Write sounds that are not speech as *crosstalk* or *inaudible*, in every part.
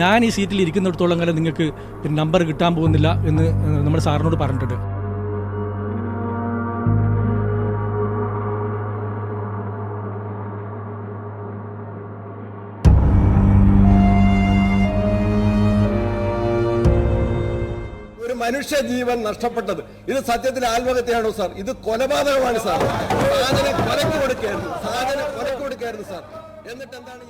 ഞാൻ ഈ സീറ്റിൽ ഇരിക്കുന്നിടത്തോളം കാലം നിങ്ങൾക്ക് നമ്പർ കിട്ടാൻ പോകുന്നില്ല എന്ന് നമ്മുടെ സാറിനോട് പറഞ്ഞിട്ടുണ്ട്. ഒരു മനുഷ്യ ജീവൻ നഷ്ടപ്പെട്ടത്. ഇത് സത്യത്തിൽ ആത്മഹത്യയാണോ സാർ? ഇത് കൊലപാതകമാണ് സാർ. സാധനം കൊലക്ക് കൊടുക്കായിരുന്നു സാധനം കൊലക്ക് കൊടുക്കായിരുന്നു സാർ. എന്നിട്ട് എന്താണ്?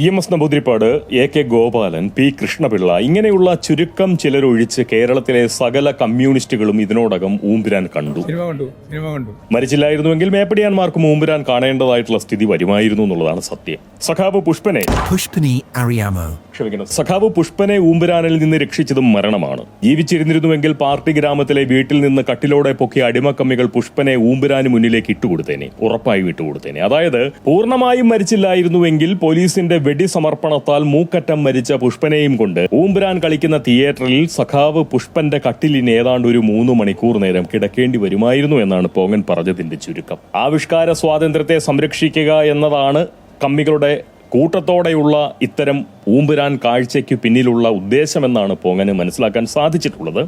E M S Namboodiripad A K Gopalan P Krishna Pillai ഇങ്ങനെയുള്ള ചുരുക്കം ചിലരൊഴിച്ച് കേരളത്തിലെ സകല കമ്മ്യൂണിസ്റ്റുകളും ഇതിനോടകം ഊമ്പുരാൻ കണ്ടു. സിനിമ കണ്ടു സിനിമ കണ്ടു. മരിച്ചില്ലായിരുന്നുവെങ്കിൽ മേപ്പടിയാന്മാർക്കും ഊമ്പുരാൻ കാണേണ്ടതായിട്ടുള്ള സ്ഥിതി വരുമായിരുന്നു എന്നുള്ളതാണ് സത്യം. സഖാവ് പുഷ്പനെ. പുഷ്പനി അറിയാമോ? ക്ഷമിക്കണം സഖാവ് പുഷ്പനെ ഊമ്പുരാനിൽ നിന്ന് രക്ഷിച്ചതും മരണമാണ്. ജീവിച്ചിരുന്നിരുന്നുവെങ്കിൽ പാർട്ടി ഗ്രാമത്തിലെ വീട്ടിൽ നിന്ന് കട്ടിലോടെ പൊക്കിയ അടിമക്കമ്മികൾ പുഷ്പനെ ഊമ്പുരാന് മുന്നിലേക്ക് ഇട്ടുകൊടുത്തേനെ ഉറപ്പായും ഇട്ടുകൊടുത്തേനെ അതായത് പൂർണമായും മരിച്ചില്ലായിരുന്നുവെങ്കിൽ പോലീസിന്റെ വെടി സമർപ്പണത്താൽ മൂക്കറ്റം മരിച്ച പുഷ്പനെയും കൊണ്ട് ഊമ്പുരാൻ കളിക്കുന്ന തിയേറ്ററിൽ സഖാവ് പുഷ്പന്റെ കട്ടിലിന് ഏതാണ്ട് ഒരു മൂന്ന് മണിക്കൂർ നേരം കിടക്കേണ്ടി വരുമായിരുന്നു എന്നാണ് പോങ്ങൻ പറഞ്ഞതിന്റെ ചുരുക്കം. ആവിഷ്കാര സ്വാതന്ത്ര്യത്തെ സംരക്ഷിക്കുക എന്നതാണ് കമ്മികളുടെ കൂട്ടത്തോടെയുള്ള ഇത്തരം ഊമ്പുരാൻ കാഴ്ചയ്ക്ക് പിന്നിലുള്ള ഉദ്ദേശമെന്നാണ് പോങ്ങന് മനസ്സിലാക്കാൻ സാധിച്ചിട്ടുള്ളത്.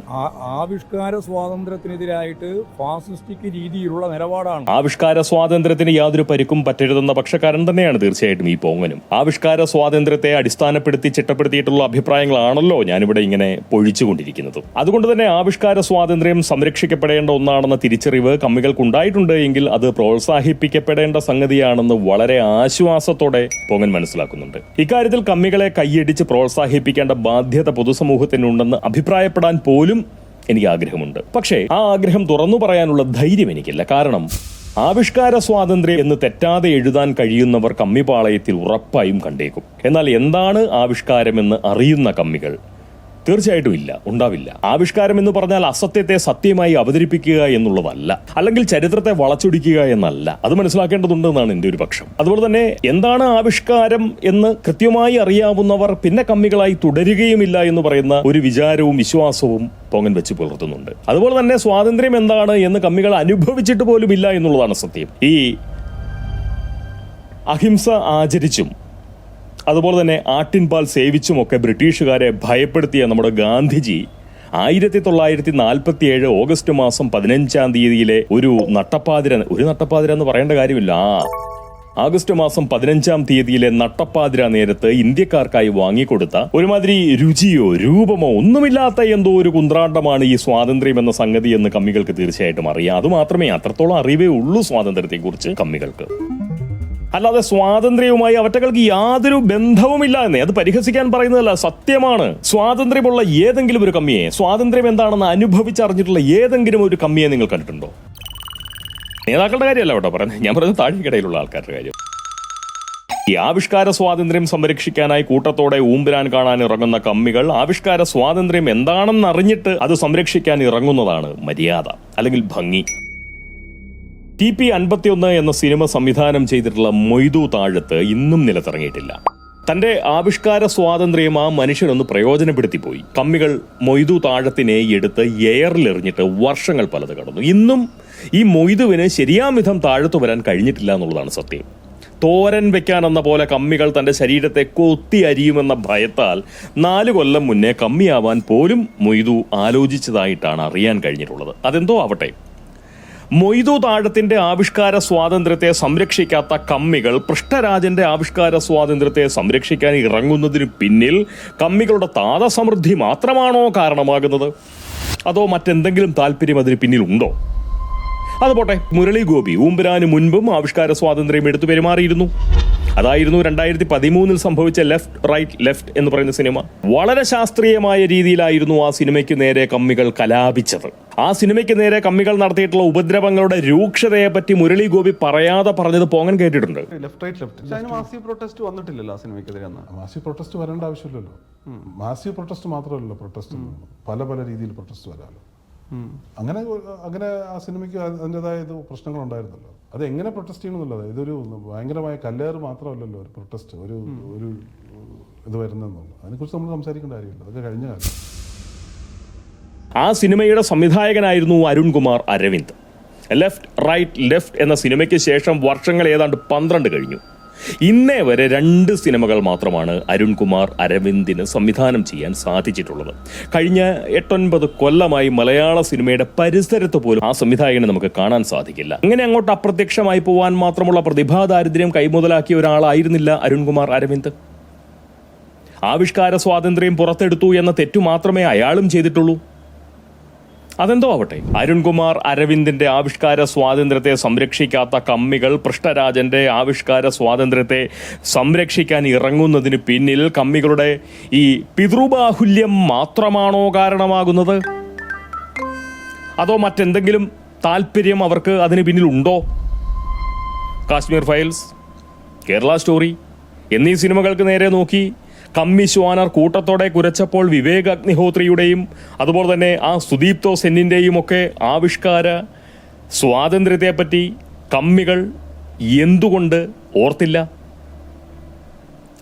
ആവിഷ്കാര സ്വാതന്ത്ര്യത്തിനെതിരായിട്ട് ഫാസിസ്റ്റിക് രീതിയിലുള്ള നിലപാടാണ്. ആവിഷ്കാര സ്വാതന്ത്ര്യത്തിന് യാതൊരു പരിക്കും പറ്റരുതെന്ന പക്ഷക്കാരൻ തന്നെയാണ് തീർച്ചയായിട്ടും ഈ പോങ്ങനും. ആവിഷ്കാര സ്വാതന്ത്ര്യത്തെ അടിസ്ഥാനപ്പെടുത്തി ചിട്ടപ്പെടുത്തിയിട്ടുള്ള അഭിപ്രായങ്ങളാണല്ലോ ഞാനിവിടെ ഇങ്ങനെ പൊഴിച്ചുകൊണ്ടിരിക്കുന്നത്. അതുകൊണ്ട് തന്നെ ആവിഷ്കാര സ്വാതന്ത്ര്യം സംരക്ഷിക്കപ്പെടേണ്ട ഒന്നാണെന്ന തിരിച്ചറിവ് കമ്മികൾക്കുണ്ടായിട്ടുണ്ട് എങ്കിൽ അത് പ്രോത്സാഹിപ്പിക്കപ്പെടേണ്ട സംഗതിയാണെന്ന് വളരെ ആശ്വാസത്തോടെ പോങ്ങൻ മനസ്സിലാക്കുന്നുണ്ട്. ഇക്കാര്യത്തിൽ കമ്മികളെ കൈയടിച്ച് പ്രോത്സാഹിപ്പിക്കേണ്ട ബാധ്യത പൊതുസമൂഹത്തിനുണ്ടെന്ന് അഭിപ്രായപ്പെടാൻ പോലും എനിക്ക് ആഗ്രഹമുണ്ട്. പക്ഷേ ആ ആഗ്രഹം തുറന്നു പറയാനുള്ള ധൈര്യം എനിക്കില്ല. കാരണം ആവിഷ്കാര സ്വാതന്ത്ര്യം എന്ന് തെറ്റാതെ എഴുതാൻ കഴിയുന്നവർ കമ്മിപാളയത്തിൽ ഉറപ്പായും കണ്ടേക്കും. എന്നാൽ എന്താണ് ആവിഷ്കാരമെന്ന് അറിയുന്ന കമ്മികൾ? തീർച്ചയായിട്ടും ഇല്ല ഉണ്ടാവില്ല. ആവിഷ്കാരം എന്ന് പറഞ്ഞാൽ അസത്യത്തെ സത്യമായി അവതരിപ്പിക്കുക എന്നുള്ളതല്ല. അല്ലെങ്കിൽ ചരിത്രത്തെ വളച്ചൊടിക്കുക എന്നല്ല. അത് മനസ്സിലാക്കേണ്ടതുണ്ട് എന്നാണ് എന്റെ ഒരു പക്ഷം. അതുപോലെ തന്നെ എന്താണ് ആവിഷ്കാരം എന്ന് കൃത്യമായി അറിയാവുന്നവർ പിന്നെ കമ്മികളായി തുടരുകയുമില്ല എന്ന് പറയുന്ന ഒരു വിചാരവും വിശ്വാസവും പൊങ്ങൻ വെച്ച് പുലർത്തുന്നുണ്ട്. അതുപോലെ തന്നെ സ്വാതന്ത്ര്യം എന്താണ് എന്ന് കമ്മികൾ അനുഭവിച്ചിട്ട് പോലും ഇല്ല എന്നുള്ളതാണ് സത്യം. ഈ അഹിംസ ആചരിച്ചും അതുപോലെ തന്നെ ആട്ടിൻപാൽ സേവിച്ചുമൊക്കെ ബ്രിട്ടീഷുകാരെ ഭയപ്പെടുത്തിയ നമ്മുടെ ഗാന്ധിജി ആയിരത്തി തൊള്ളായിരത്തി നാൽപ്പത്തി ഏഴ് ഓഗസ്റ്റ് മാസം പതിനഞ്ചാം തീയതിയിലെ ഒരു നട്ടപ്പാതിര ഒരു നട്ടപ്പാതിര എന്ന് പറയേണ്ട കാര്യമില്ല. ആഗസ്റ്റ് മാസം പതിനഞ്ചാം തീയതിയിലെ നട്ടപ്പാതിര നേരത്ത് ഇന്ത്യക്കാർക്കായി വാങ്ങിക്കൊടുത്ത ഒരുമാതിരി രുചിയോ രൂപമോ ഒന്നുമില്ലാത്ത എന്തോ ഒരു കുന്ത്രാണ്ടമാണ് ഈ സ്വാതന്ത്ര്യം എന്ന സംഗതി എന്ന് കമ്മികൾക്ക് തീർച്ചയായിട്ടും അറിയാം. അതുമാത്രമേ അത്രത്തോളം അറിവേ ഉള്ളൂ സ്വാതന്ത്ര്യത്തെക്കുറിച്ച് കമ്മികൾക്ക്. അല്ലാതെ സ്വാതന്ത്ര്യവുമായി അവറ്റകൾക്ക് യാതൊരു ബന്ധവുമില്ല എന്നേ. അത് പരിഹസിക്കാൻ പറയുന്നതല്ല സത്യമാണ്. സ്വാതന്ത്ര്യമുള്ള ഏതെങ്കിലും ഒരു കമ്മിയെ സ്വാതന്ത്ര്യം എന്താണെന്ന് അനുഭവിച്ചറിഞ്ഞിട്ടുള്ള ഏതെങ്കിലും ഒരു കമ്മിയെ നിങ്ങൾ കണ്ടിട്ടുണ്ടോ? നേതാക്കളുടെ കാര്യമല്ല കേട്ടോ പറയുന്നത്. ഞാൻ പറയുന്നത് താഴേക്കിടയിലുള്ള ആൾക്കാരുടെ കാര്യം. ഈ ആവിഷ്കാര സ്വാതന്ത്ര്യം സംരക്ഷിക്കാനായി കൂട്ടത്തോടെ ഊമ്പുരാൻ കാണാൻ ഇറങ്ങുന്ന കമ്മികൾ ആവിഷ്കാര സ്വാതന്ത്ര്യം എന്താണെന്ന് അറിഞ്ഞിട്ട് അത് സംരക്ഷിക്കാൻ ഇറങ്ങുന്നതാണ് മര്യാദ അല്ലെങ്കിൽ ഭംഗി. ടി പി അൻപത്തിയൊന്ന് എന്ന സിനിമ സംവിധാനം ചെയ്തിട്ടുള്ള മൊയ്തു താഴത്ത് ഇന്നും നിലത്തിറങ്ങിയിട്ടില്ല. തന്റെ ആവിഷ്കാര സ്വാതന്ത്ര്യം ആ മനുഷ്യനൊന്ന് പ്രയോജനപ്പെടുത്തിപ്പോയി. കമ്മികൾ മൊയ്തു താഴത്തിനെ എടുത്ത് എയറിലെറിഞ്ഞിട്ട് വർഷങ്ങൾ പലത് കടന്നു. ഇന്നും ഈ മൊയ്തുവിന് ശരിയാം വിധം താഴത്തു വരാൻ കഴിഞ്ഞിട്ടില്ല എന്നുള്ളതാണ് സത്യം. തോരൻ വെക്കാൻ എന്ന പോലെ കമ്മികൾ തന്റെ ശരീരത്തെ കൊത്തി അരിയുമെന്ന ഭയത്താൽ നാല് കൊല്ലം മുന്നേ കമ്മിയാവാൻ പോലും മൊയ്തു ആലോചിച്ചതായിട്ടാണ് അറിയാൻ കഴിഞ്ഞിട്ടുള്ളത്. അതെന്തോ ആവട്ടെ. മൊയ്തു താഴത്തിന്റെ ആവിഷ്കാര സ്വാതന്ത്ര്യത്തെ സംരക്ഷിക്കാത്ത കമ്മികൾ പൃഷ്ഠരാജന്റെ ആവിഷ്കാര സ്വാതന്ത്ര്യത്തെ സംരക്ഷിക്കാൻ ഇറങ്ങുന്നതിന് പിന്നിൽ കമ്മികളുടെ താതസമൃദ്ധി മാത്രമാണോ കാരണമാകുന്നത്? അതോ മറ്റെന്തെങ്കിലും താല്പര്യം അതിന് പിന്നിലുണ്ടോ അതുപോട്ടെ മുരളി ഗോപി ഊമ്പരാന് മുൻപും ആവിഷ്കാര സ്വാതന്ത്ര്യം എടുത്തു പെരുമാറിയിരുന്നു. അതായിരുന്നു രണ്ടായിരത്തി പതിമൂന്നിൽ സംഭവിച്ച ലെഫ്റ്റ് റൈറ്റ് ലെഫ്റ്റ് എന്ന് പറയുന്ന സിനിമ. വളരെ ശാസ്ത്രീയമായ രീതിയിലായിരുന്നു ആ സിനിമയ്ക്ക് നേരെ കമ്മികൾ കലാപിച്ചത്. ആ സിനിമയ്ക്ക് നേരെ കമ്മികൾ നടത്തിയിട്ടുള്ള ഉപദ്രവങ്ങളുടെ രൂക്ഷതയെ പറ്റി മുരളി ഗോപി പറയാതെ പറഞ്ഞത് പോങ്ങൻ കേട്ടിട്ടുണ്ട്. Left right left. അതിന് മാസീവ് പ്രൊട്ടസ്റ്റ് വന്നിട്ടില്ലല്ലോ ആ സിനിമയ്ക്കെതിരെ മാസീവ് പ്രൊട്ടസ്റ്റ് വരേണ്ട ആവശ്യമില്ലല്ലോ. മാസീവ് പ്രൊട്ടസ്റ്റ് മാത്രമല്ലല്ലോ പ്രൊട്ടസ്റ്റ് പല പല രീതിയിൽ പ്രൊട്ടസ്റ്റ് വരാമല്ലോ. അങ്ങനെ അങ്ങനെ ആ സിനിമയ്ക്ക് അതിന്റെതായ ഇത് പ്രശ്നങ്ങളുണ്ടായിരുന്നല്ലോ. അത് എങ്ങനെ പ്രൊട്ടസ്റ്റ് ചെയ്യണമെന്നുള്ളത് ഇതൊരു ഭയങ്കരമായ കല്ലേറ് മാത്രമല്ലല്ലോ ഒരു പ്രൊട്ടസ്റ്റ് ഒരു ഒരു ഇത് വരുന്നെന്നുള്ളത് അതിനെക്കുറിച്ച് നമ്മൾ സംസാരിക്കേണ്ട കാര്യമില്ല അതൊക്കെ കഴിഞ്ഞ കാലം ആ സിനിമയുടെ സംവിധായകനായിരുന്നു Arunkumar Aravind. Left right left എന്ന സിനിമയ്ക്ക് ശേഷം വർഷങ്ങൾ ഏതാണ്ട് പന്ത്രണ്ട് കഴിഞ്ഞു. ഇന്നേ വരെ രണ്ട് സിനിമകൾ മാത്രമാണ് അരുൺകുമാർ അരവിന്ദിന് സംവിധാനം ചെയ്യാൻ സാധിച്ചിട്ടുള്ളത്. കഴിഞ്ഞ എട്ടൊൻപത് കൊല്ലമായി മലയാള സിനിമയുടെ പരിസരത്ത് പോലും ആ സംവിധായകനെ നമുക്ക് കാണാൻ സാധിക്കില്ല. അങ്ങനെ അങ്ങോട്ട് അപ്രത്യക്ഷമായി പോവാൻ മാത്രമുള്ള പ്രതിഭാദാരിദ്ര്യം കൈമുതലാക്കിയ ഒരാളായിരുന്നില്ല അരുൺകുമാർ അരവിന്ദ്. ആവിഷ്കാര സ്വാതന്ത്ര്യം പുറത്തെടുത്തു എന്ന തെറ്റു മാത്രമേ അയാളും ചെയ്തിട്ടുള്ളൂ. അതെന്തോ ആവട്ടെ. അരുൺകുമാർ അരവിന്ദിന്റെ ആവിഷ്കാര സ്വാതന്ത്ര്യത്തെ സംരക്ഷിക്കാത്ത കമ്മികൾ പൃഷ്ഠരാജന്റെ ആവിഷ്കാര സ്വാതന്ത്ര്യത്തെ സംരക്ഷിക്കാൻ ഇറങ്ങുന്നതിന് പിന്നിൽ കമ്മികളുടെ ഈ പിതൃബാഹുല്യം മാത്രമാണോ കാരണമാകുന്നത്? അതോ മറ്റെന്തെങ്കിലും താല്പര്യം അവർക്ക് അതിന് പിന്നിലുണ്ടോ കാശ്മീർ ഫയൽസ് കേരള സ്റ്റോറി എന്നീ സിനിമകൾക്ക് നേരെ നോക്കി കമ്മി ശ്വാനർ കൂട്ടത്തോടെ കുരച്ചപ്പോൾ വിവേക് അഗ്നിഹോത്രിയുടെയും അതുപോലെ തന്നെ ആ സുദീപ്തോ സെന്നിന്റെയും ഒക്കെ ആവിഷ്കാര സ്വാതന്ത്ര്യത്തെപ്പറ്റി കമ്മികൾ എന്തുകൊണ്ട് ഓർത്തില്ല?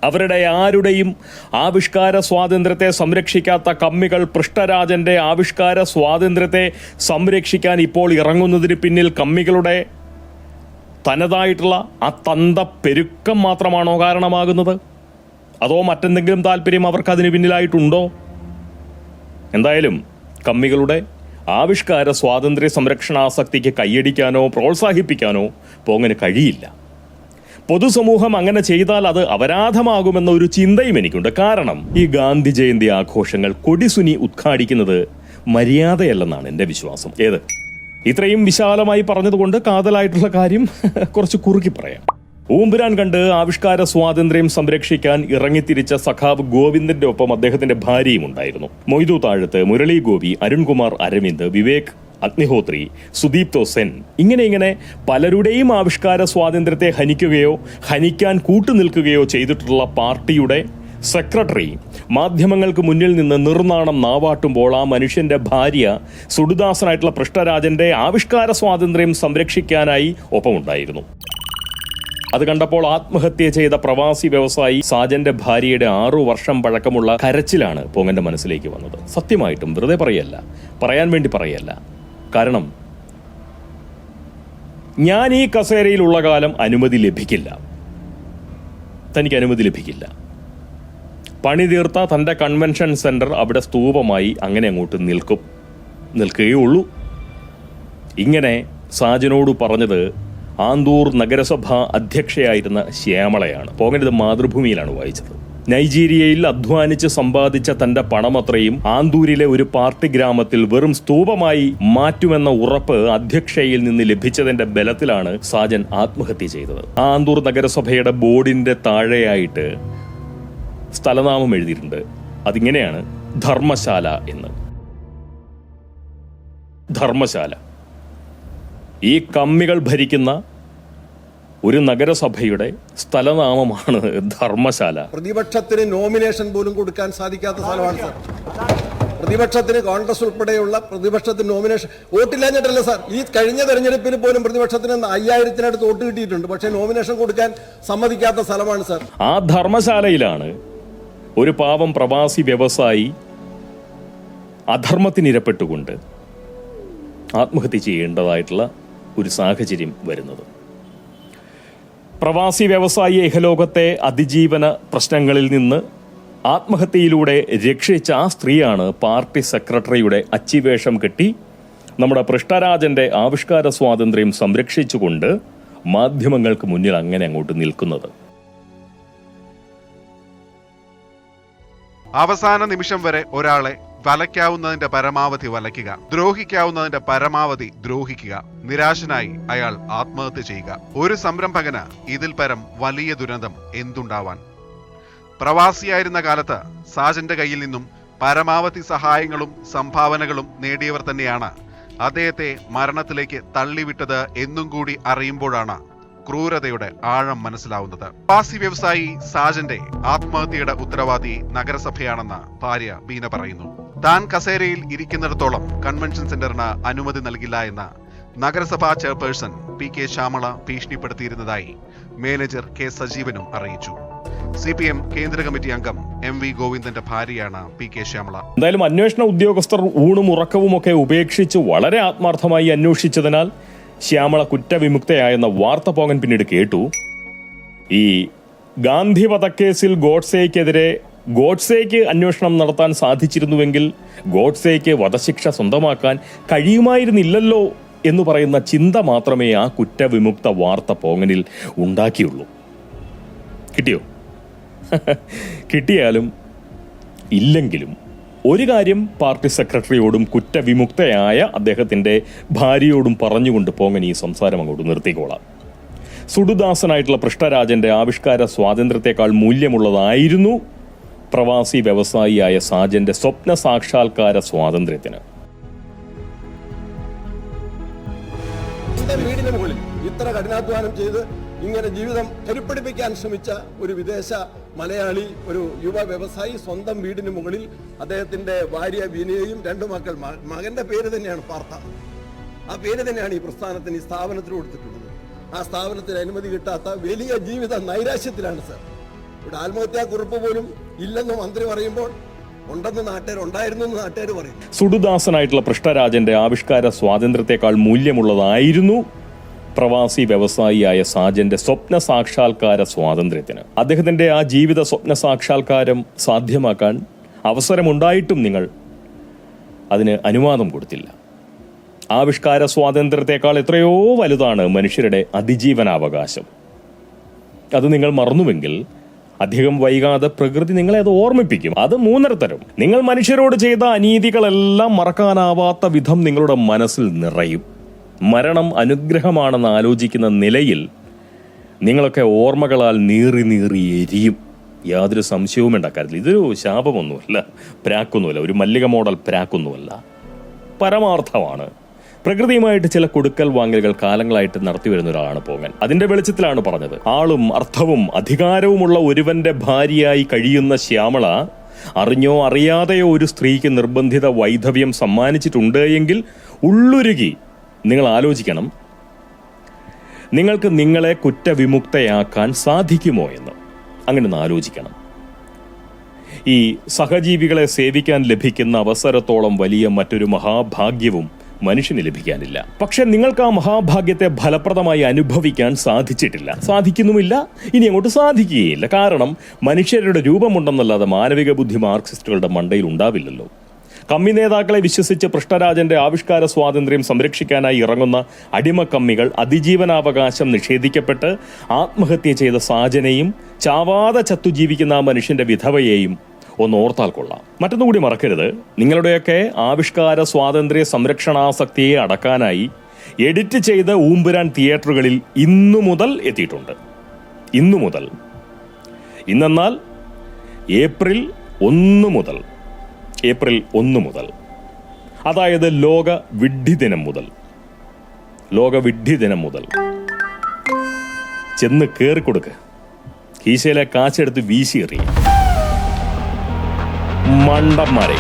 അവരുടെ ആരുടെയും ആവിഷ്കാര സ്വാതന്ത്ര്യത്തെ സംരക്ഷിക്കാത്ത കമ്മികൾ പൃഷ്ഠരാജന്റെ ആവിഷ്കാര സ്വാതന്ത്ര്യത്തെ സംരക്ഷിക്കാൻ ഇപ്പോൾ ഇറങ്ങുന്നതിന് പിന്നിൽ കമ്മികളുടെ തനതായിട്ടുള്ള ആ തന്ത പെരുക്കം മാത്രമാണോ കാരണമാകുന്നത്? അതോ മറ്റെന്തെങ്കിലും താല്പര്യം അവർക്ക് അതിന് പിന്നിലായിട്ടുണ്ടോ? എന്തായാലും കമ്മികളുടെ ആവിഷ്കാര സ്വാതന്ത്ര്യ സംരക്ഷണാസക്തിക്ക് കൈയടിക്കാനോ പ്രോത്സാഹിപ്പിക്കാനോ പോങ്ങന് കഴിയില്ല. പൊതുസമൂഹം അങ്ങനെ ചെയ്താൽ അത് അപരാധമാകുമെന്ന ഒരു ചിന്തയും എനിക്കുണ്ട്. കാരണം ഈ ഗാന്ധി ജയന്തി ആഘോഷങ്ങൾ കൊടിസുനി ഉദ്ഘാടിക്കുന്നത് മര്യാദയല്ലെന്നാണ് എന്റെ വിശ്വാസം. ഏത്? ഇത്രയും വിശാലമായി പറഞ്ഞതുകൊണ്ട് കാതലായിട്ടുള്ള കാര്യം കുറച്ച് കുറുക്കി പറയാം. ഊമ്പുരാൻ കണ്ട് ആവിഷ്കാര സ്വാതന്ത്ര്യം സംരക്ഷിക്കാൻ ഇറങ്ങിത്തിരിച്ച സഖാവ് ഗോവിന്ദന്റെ ഒപ്പം അദ്ദേഹത്തിന്റെ ഭാര്യയും ഉണ്ടായിരുന്നു. മൊയ്തു താഴത്ത് മുരളി ഗോപി അരുൺകുമാർ അരവിന്ദ് വിവേക് അഗ്നിഹോത്രി സുദീപ്തോ സെൻ ഇങ്ങനെ ഇങ്ങനെ പലരുടെയും ആവിഷ്കാര സ്വാതന്ത്ര്യത്തെ ഹനിക്കുകയോ ഹനിക്കാൻ കൂട്ടുനിൽക്കുകയോ ചെയ്തിട്ടുള്ള പാർട്ടിയുടെ സെക്രട്ടറി മാധ്യമങ്ങൾക്ക് മുന്നിൽ നിന്ന് നിർനാണം നാവാട്ടുമ്പോൾ ആ മനുഷ്യന്റെ ഭാര്യ സുടുദാസനായിട്ടുള്ള പൃഷ്ഠരാജന്റെ ആവിഷ്കാര സ്വാതന്ത്ര്യം സംരക്ഷിക്കാനായി ഒപ്പമുണ്ടായിരുന്നു. അത് കണ്ടപ്പോൾ ആത്മഹത്യ ചെയ്ത പ്രവാസി വ്യവസായി സാജന്റെ ഭാര്യയുടെ ആറു വർഷം പഴക്കമുള്ള കരച്ചിലാണ് പൊങ്ങന്റെ മനസ്സിലേക്ക് വന്നത്. സത്യമായിട്ടും വെറുതെ പറയല്ല. പറയാൻ വേണ്ടി പറയല്ല. കാരണം ഞാൻ ഈ കസേരയിലുള്ള കാലം അനുമതി ലഭിക്കില്ല. തനിക്ക് അനുമതി ലഭിക്കില്ല. പണി തീർത്ത തന്റെ കൺവെൻഷൻ സെന്റർ അവിടെ സ്തൂപമായി അങ്ങനെ അങ്ങോട്ട് നിൽക്കും നിൽക്കുകയുള്ളൂ. ഇങ്ങനെ സാജനോട് പറഞ്ഞത് ആന്തൂർ നഗരസഭ അധ്യക്ഷയായിരുന്ന ശ്യാമളയാണ്. പോകേണ്ടത് മാതൃഭൂമിയിലാണ് വായിച്ചത്. നൈജീരിയയിൽ അധ്വാനിച്ച് സമ്പാദിച്ച തന്റെ പണമത്രയും ആന്തൂരിലെ ഒരു പാർട്ടി ഗ്രാമത്തിൽ വെറും സ്തൂപമായി മാറ്റുമെന്ന ഉറപ്പ് അധ്യക്ഷയിൽ നിന്ന് ലഭിച്ചതിന്റെ ബലത്തിലാണ് സാജൻ ആത്മഹത്യ ചെയ്തത്. ആന്തൂർ നഗരസഭയുടെ ബോർഡിന്റെ താഴെയായിട്ട് സ്ഥലനാമം എഴുതിയിട്ടുണ്ട്. അതിങ്ങനെയാണ് ധർമ്മശാല എന്ന്. ധർമ്മശാല. ഈ കമ്മികൾ ഭരിക്കുന്ന ഒരു നഗരസഭയുടെ സ്ഥലനാമമാണ് ധർമ്മശാല. പ്രതിപക്ഷത്തിന് നോമിനേഷൻ പോലും കൊടുക്കാൻ സാധിക്കാത്ത സ്ഥലമാണ് സാർ. പ്രതിപക്ഷത്തിന് കോൺഗ്രസ് ഉൾപ്പെടെയുള്ള പ്രതിപക്ഷത്തിന് നോമിനേഷൻ വോട്ടില്ലാഞ്ഞിട്ടല്ല സാർ. ഈ കഴിഞ്ഞ തെരഞ്ഞെടുപ്പിൽ പോലും പ്രതിപക്ഷത്തിന് അയ്യായിരത്തിനടുത്ത് വോട്ട് കിട്ടിയിട്ടുണ്ട്. പക്ഷേ നോമിനേഷൻ കൊടുക്കാൻ സമ്മതിക്കാത്ത സ്ഥലമാണ് സാർ. ആ ധർമ്മശാലയിലാണ് ഒരു പാവം പ്രവാസി വ്യവസായി അധർമ്മത്തിനിരപ്പെട്ടുകൊണ്ട് ആത്മഹത്യ ചെയ്യേണ്ടതായിട്ടുള്ള ഒരു സാഹചര്യം വരുന്നത്. പ്രവാസി വ്യവസായി ഇഹലോകത്തെ അതിജീവന പ്രശ്നങ്ങളിൽ നിന്ന് ആത്മഹത്യയിലൂടെ രക്ഷിച്ച ആ സ്ത്രീയാണ് പാർട്ടി സെക്രട്ടറിയുടെ അച്ചിവേഷം കെട്ടി നമ്മുടെ പൃഷ്ഠരാജന്റെ ആവിഷ്കാര സ്വാതന്ത്ര്യം സംരക്ഷിച്ചുകൊണ്ട് മാധ്യമങ്ങൾക്ക് മുന്നിൽ അങ്ങനെ അങ്ങോട്ട് നിൽക്കുന്നത്. അവസാന നിമിഷം വരെ ഒരാളെ വലയ്ക്കാവുന്നതിന്റെ പരമാവധി വലയ്ക്കുക. ദ്രോഹിക്കാവുന്നതിന്റെ പരമാവധി ദ്രോഹിക്കുക. നിരാശനായി അയാൾ ആത്മഹത്യ ചെയ്യുക. ഒരു സംരംഭകന് ഇതിൽ പരം വലിയ ദുരന്തം എന്തുണ്ടാവാൻ? പ്രവാസിയായിരുന്ന കാലത്ത് സാജന്റെ കയ്യിൽ നിന്നും പരമാവധി സഹായങ്ങളും സംഭാവനകളും നേടിയവർ തന്നെയാണ് അദ്ദേഹത്തെ മരണത്തിലേക്ക് തള്ളിവിട്ടത് എന്നും കൂടി അറിയുമ്പോഴാണ് ക്രൂരതയുടെ ആഴം മനസ്സിലാവുന്നത്. പ്രവാസി വ്യവസായി സാജന്റെ ആത്മഹത്യയുടെ ഉത്തരവാദി നഗരസഭയാണെന്ന് ഭാര്യ ബീന പറയുന്നു. താൻ കസേരയിൽ ഇരിക്കുന്നിടത്തോളം കൺവെൻഷൻ സെന്ററിന് അനുമതി നൽകില്ല എന്ന് നഗരസഭാ ചെയർപേഴ്സൺ പി കെ ശ്യാമള ഭീഷണിപ്പെടുത്തിയിരുന്നതായി മാനേജർ കെ സജീവനും അറിയിച്ചു. സി പി എം കേന്ദ്ര കമ്മിറ്റി അംഗം എം വി ഗോവിന്ദന്റെ ഭാര്യയാണ് പി കെ ശ്യാമള. എന്തായാലും അന്വേഷണ ഉദ്യോഗസ്ഥർ ഊണും ഉറക്കവും ഒക്കെ ഉപേക്ഷിച്ച് വളരെ ആത്മാർത്ഥമായി അന്വേഷിച്ചതിനാൽ ശ്യാമള കുറ്റവിമുക്തയായെന്ന വാർത്ത പോകാൻ പിന്നീട് കേട്ടു. ഈ ഗാന്ധി വധക്കേസിൽ ഗോഡ്സേക്കെതിരെ ഗോഡ്സേക്ക് അന്വേഷണം നടത്താൻ സാധിച്ചിരുന്നുവെങ്കിൽ ഗോഡ്സേക്ക് വധശിക്ഷ സ്വന്തമാക്കാൻ കഴിയുമായിരുന്നില്ലല്ലോ എന്ന് പറയുന്ന ചിന്ത മാത്രമേ ആ കുറ്റവിമുക്ത വാർത്ത പോങ്ങനിൽ ഉണ്ടാക്കിയുള്ളൂ. കിട്ടിയോ? *laughs* കിട്ടിയാലും ഇല്ലെങ്കിലും ഒരു കാര്യം പാർട്ടി സെക്രട്ടറിയോടും കുറ്റവിമുക്തയായ അദ്ദേഹത്തിന്റെ ഭാര്യയോടും പറഞ്ഞുകൊണ്ട് പോങ്ങൻ ഈ സംസാരം അങ്ങോട്ട് നിർത്തിക്കോളാം. സുഡുദാസനായിട്ടുള്ള പൃഷ്ഠരാജന്റെ ആവിഷ്കാര സ്വാതന്ത്ര്യത്തെക്കാൾ മൂല്യമുള്ളതായിരുന്നു പ്രവാസി വ്യവസായിയായ സാജന്റെ സ്വപ്ന സാക്ഷാത്കാര സ്വാതന്ത്ര്യത്തിന്. മുകളിൽ ഇത്ര കഠിനാധ്വാനം ചെയ്ത് ഇങ്ങനെ ജീവിതം കരുപ്പിടിപ്പിക്കാൻ ശ്രമിച്ച ഒരു വിദേശ മലയാളി ഒരു യുവ വ്യവസായി സ്വന്തം വീടിന് മുകളിൽ അദ്ദേഹത്തിന്റെ ഭാര്യ വിനയയും രണ്ടു മക്കൾ മകന്റെ പേര് തന്നെയാണ് പാർത്ത ആ പേര് തന്നെയാണ് ഈ പ്രസ്ഥാനത്തിന് ഈ സ്ഥാപനത്തിന് കൊടുത്തിട്ടുള്ളത്. ആ സ്ഥാപനത്തിന് അനുമതി കിട്ടാത്ത വലിയ ജീവിത നൈരാശ്യത്തിലാണ് സർ. ഇവിടെ ആത്മഹത്യാ കുറിപ്പ് പോലും ഇല്ലെന്ന് മന്ത്രി പറയുമ്പോൾ ഉണ്ടെന്ന് ഉണ്ടായിരുന്നു എന്ന് പറയും. സുഡുദാസനായിട്ടുള്ള പൃഷ്ഠരാജന്റെ ആവിഷ്കാര സ്വാതന്ത്ര്യത്തെക്കാൾ മൂല്യമുള്ളതായിരുന്നു പ്രവാസി വ്യവസായിയായ സാജന്റെ സ്വപ്ന സാക്ഷാത്കാര സ്വാതന്ത്ര്യത്തിന്. അദ്ദേഹത്തിന്റെ ആ ജീവിത സ്വപ്ന സാക്ഷാത്കാരം സാധ്യമാക്കാൻ അവസരമുണ്ടായിട്ടും നിങ്ങൾ അതിന് അനുവാദം കൊടുത്തില്ല. ആവിഷ്കാര സ്വാതന്ത്ര്യത്തെക്കാൾ എത്രയോ വലുതാണ് മനുഷ്യരുടെ അതിജീവനാവകാശം. അത് നിങ്ങൾ മറന്നുവെങ്കിൽ അധികം വൈകാതെ പ്രകൃതി നിങ്ങളെ അത് ഓർമ്മിപ്പിക്കും. അത് മൂന്നര തരും. നിങ്ങൾ മനുഷ്യരോട് ചെയ്ത അനീതികളെല്ലാം മറക്കാനാവാത്ത വിധം നിങ്ങളുടെ മനസ്സിൽ നിറയും. മരണം അനുഗ്രഹമാണെന്ന് ആലോചിക്കുന്ന നിലയിൽ നിങ്ങളൊക്കെ ഓർമ്മകളാൽ നീറി നീറി എരിയും. യാതൊരു സംശയവും കാര്യത്തിൽ. ഇതൊരു ശാപമൊന്നുമല്ല. പ്രാക്കൊന്നുമല്ല. ഒരു മല്ലിക മോഡൽ പ്രാക്കൊന്നുമല്ല. പരമാർത്ഥമാണ്. പ്രകൃതിയുമായിട്ട് ചില കൊടുക്കൽ വാങ്ങലുകൾ കാലങ്ങളായിട്ട് നടത്തി വരുന്ന ഒരാളാണ് പോങ്ങൻ. അതിന്റെ വെളിച്ചത്തിലാണ് പറഞ്ഞത്. ആളും അർത്ഥവും അധികാരവുമുള്ള ഒരുവന്റെ ഭാര്യയായി കഴിയുന്ന ശ്യാമള അറിഞ്ഞോ അറിയാതെയോ ഒരു സ്ത്രീക്ക് നിർബന്ധിത വൈധവ്യം സമ്മാനിച്ചിട്ടുണ്ട് എങ്കിൽ ഉള്ളുരുകി. നിങ്ങൾ ആലോചിക്കണം. നിങ്ങൾക്ക് നിങ്ങളെ കുറ്റവിമുക്തയാക്കാൻ സാധിക്കുമോ എന്ന്. അങ്ങനെ ഒന്ന് ആലോചിക്കണം. ഈ സഹജീവികളെ സേവിക്കാൻ ലഭിക്കുന്ന അവസരത്തോളം വലിയ മറ്റൊരു മഹാഭാഗ്യവും മനുഷ്യന് ലഭിക്കാനില്ല. പക്ഷെ നിങ്ങൾക്ക് ആ മഹാഭാഗ്യത്തെ ഫലപ്രദമായി അനുഭവിക്കാൻ സാധിച്ചിട്ടില്ല. സാധിക്കുന്നുമില്ല. ഇനി അങ്ങോട്ട് സാധിക്കുകയില്ല. കാരണം മനുഷ്യരുടെ രൂപമുണ്ടെന്നല്ലാതെ മാനവിക ബുദ്ധി മാർക്സിസ്റ്റുകളുടെ മണ്ടയിൽ ഉണ്ടാവില്ലല്ലോ. കമ്മി നേതാക്കളെ വിശ്വസിച്ച് പൃഷ്ഠരാജന്റെ ആവിഷ്കാര സ്വാതന്ത്ര്യം സംരക്ഷിക്കാനായി ഇറങ്ങുന്ന അടിമ കമ്മികൾ അതിജീവനാവകാശം നിഷേധിക്കപ്പെട്ട് ആത്മഹത്യ ചെയ്ത സാജനെയും ചാവാതെ ചത്തുജീവിക്കുന്ന ആ മനുഷ്യന്റെ വിധവയെയും ഒന്ന് ഓർത്താൽ കൊള്ളാം. മറ്റൊന്നുകൂടി മറക്കരുത്. നിങ്ങളുടെയൊക്കെ ആവിഷ്കാര സ്വാതന്ത്ര്യ സംരക്ഷണാസക്തിയെ അടക്കാനായി എഡിറ്റ് ചെയ്ത ഊമ്പുരാൻ തിയേറ്ററുകളിൽ ഇന്നു മുതൽ എത്തിയിട്ടുണ്ട്. ഇന്നു മുതൽ. ഇന്നെന്നാൽ ഏപ്രിൽ ഒന്ന് മുതൽ. ഏപ്രിൽ ഒന്ന് മുതൽ. അതായത് ലോക വിഡ്ഢി ദിനം മുതൽ. ലോക വിഡ്ഢി ദിനം മുതൽ. ചെന്ന് കയറിക്കൊടുക്ക് കീശയിലെ കാശെടുത്ത് വീശിയെറിയ മണ്ടന്മാരെ.